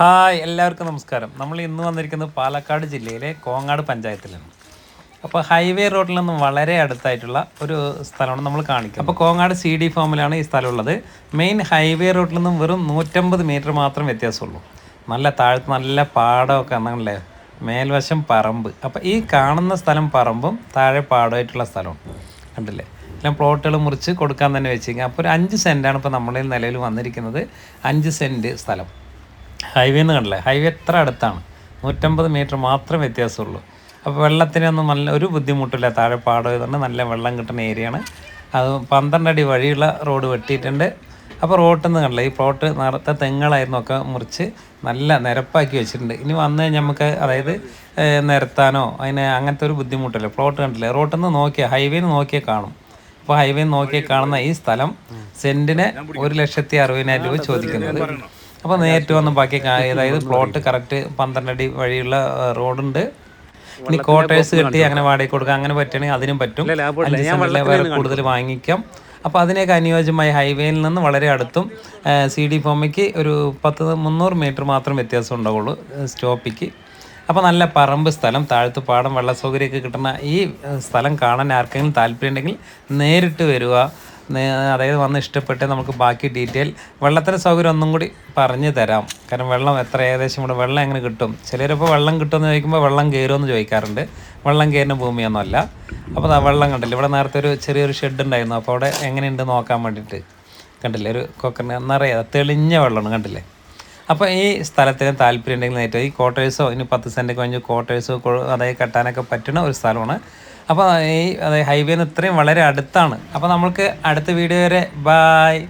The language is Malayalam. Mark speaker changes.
Speaker 1: ഹായ് എല്ലാവർക്കും നമസ്കാരം. നമ്മൾ ഇന്ന് വന്നിരിക്കുന്നത് പാലക്കാട് ജില്ലയിലെ കോങ്ങാട് പഞ്ചായത്തിലാണ്. അപ്പോൾ ഹൈവേ റോഡിൽ നിന്നും വളരെ അടുത്തായിട്ടുള്ള ഒരു സ്ഥലമാണ് നമ്മൾ കാണിക്കുന്നത്. അപ്പോൾ കോങ്ങാട് സി ഡി ഫോമിലാണ് ഈ സ്ഥലമുള്ളത്. മെയിൻ ഹൈവേ റോഡിൽ നിന്നും വെറും നൂറ്റമ്പത് മീറ്റർ മാത്രം വ്യത്യാസമുള്ളൂ. നല്ല താഴ്ത്ത് നല്ല പാടമൊക്കെ ആണല്ലേ മേൽവശം പറമ്പ്. അപ്പോൾ ഈ കാണുന്ന സ്ഥലം പറമ്പും താഴെ പാടമായിട്ടുള്ള സ്ഥലമാണ് കണ്ടില്ലേ? എല്ലാം പ്ലോട്ടുകൾ മുറിച്ച് കൊടുക്കാൻ തന്നെ വെച്ചിരിക്കുക അപ്പോൾ ഒരു അഞ്ച് സെന്റാണ് ഇപ്പോൾ നമ്മളിൽ നിലയിൽ വന്നിരിക്കുന്നത്. അഞ്ച് സെന്റ് സ്ഥലം. ഹൈവേ എന്ന് കണ്ടില്ലേ? ഹൈവേ എത്ര അടുത്താണ്? നൂറ്റമ്പത് മീറ്റർ മാത്രമേ വ്യത്യാസമുള്ളൂ. അപ്പോൾ വെള്ളത്തിനൊന്നും നല്ല ഒരു ബുദ്ധിമുട്ടില്ല. താഴെ ഇതുകൊണ്ട് നല്ല വെള്ളം കിട്ടുന്ന ഏരിയയാണ് അത് പന്ത്രണ്ട് അടി വഴിയുള്ള റോഡ് വെട്ടിയിട്ടുണ്ട്. അപ്പോൾ റോട്ടിൽ നിന്ന് കണ്ടില്ല? ഈ പ്ലോട്ട് നേരത്തെ തെങ്ങുകളായിരുന്നു ഒക്കെ മുറിച്ച് നല്ല നിരപ്പാക്കി വെച്ചിട്ടുണ്ട്. ഇനി വന്നു കഴിഞ്ഞാൽ നമുക്ക് അതായത് നിരത്താനോ അതിന് അങ്ങനത്തെ ഒരു ബുദ്ധിമുട്ടില്ല? പ്ലോട്ട് കണ്ടില്ലേ? റോട്ടിൽ നിന്ന് നോക്കിയാൽ ഹൈവേന്ന് നോക്കിയാൽ കാണും. അപ്പോൾ ഹൈവേ നോക്കിയാൽ കാണുന്ന ഈ സ്ഥലം സെന്റിന് ഒരു ലക്ഷത്തി അറുപതിനായിരം രൂപ ചോദിക്കുന്നത് അപ്പോൾ നേരിട്ട് വന്ന് ബാക്കി അതായത് പ്ലോട്ട് കറക്റ്റ് പന്ത്രണ്ട് അടി വഴിയുള്ള റോഡുണ്ട്. ഇനി ക്വാർട്ടേഴ്സ് കെട്ടി അങ്ങനെ വാടകയ്ക്ക് കൊടുക്കാം അങ്ങനെ പറ്റുകയാണെങ്കിൽ അതിനും പറ്റും. വേറെ കൂടുതൽ വാങ്ങിക്കാം. അപ്പോൾ അതിനൊക്കെ അനുയോജ്യമായി ഹൈവേയിൽ നിന്ന് വളരെ അടുത്തും സി ഡി ഫോമിക്ക് ഒരു പത്ത് മുന്നൂറ് മീറ്റർ മാത്രം വ്യത്യാസം ഉണ്ടാവുള്ളൂ സ്റ്റോപ്പിക്ക്. അപ്പോൾ നല്ല പറമ്പ് സ്ഥലം താഴത്ത് പാടം വെള്ള സൗകര്യമൊക്കെ കിട്ടുന്ന ഈ സ്ഥലം കാണാൻ ആർക്കെങ്കിലും താല്പര്യം ഉണ്ടെങ്കിൽ നേരിട്ട് വരിക. അതായത് വന്ന് ഇഷ്ടപ്പെട്ട് നമുക്ക് ബാക്കി ഡീറ്റെയിൽ വെള്ളത്തിന്റെ സൗകര്യം ഒന്നും കൂടി പറഞ്ഞു തരാം. കാരണം വെള്ളം എത്ര ഏകദേശം ഇവിടെ വെള്ളം എങ്ങനെ കിട്ടും? ചിലരിപ്പോൾ വെള്ളം കിട്ടുമെന്ന് ചോദിക്കുമ്പോൾ വെള്ളം കയറുമെന്ന് ചോദിക്കാറുണ്ട്. വെള്ളം കയറുന്ന ഭൂമിയൊന്നുമല്ല. അപ്പോൾ വെള്ളം കണ്ടില്ല? ഇവിടെ നേരത്തെ ഒരു ചെറിയൊരു ഷെഡ് ഉണ്ടായിരുന്നു. അപ്പോൾ അവിടെ എങ്ങനെയുണ്ട് നോക്കാൻ വേണ്ടിയിട്ട്? കണ്ടില്ലേ? ഒരു കൊക്കറിന് നിറയെ തെളിഞ്ഞ വെള്ളമാണ് കണ്ടില്ലേ? അപ്പോൾ ഈ സ്ഥലത്തിന് താല്പര്യം ഉണ്ടെങ്കിൽ നേരിട്ട് ഈ ക്വാർട്ടേഴ്സോ ഇനി പത്ത് സെന്റ് കഴിഞ്ഞ് ക്വാർട്ടേഴ്സോ അതായത് കെട്ടാനൊക്കെ പറ്റുന്ന ഒരു സ്ഥലമാണ്. അപ്പോൾ ഈ ഹൈവേന്ന് ഇത്രയും വളരെ അടുത്താണ്. അപ്പോൾ നമ്മൾക്ക് അടുത്ത വീഡിയോ വരെ ബായ്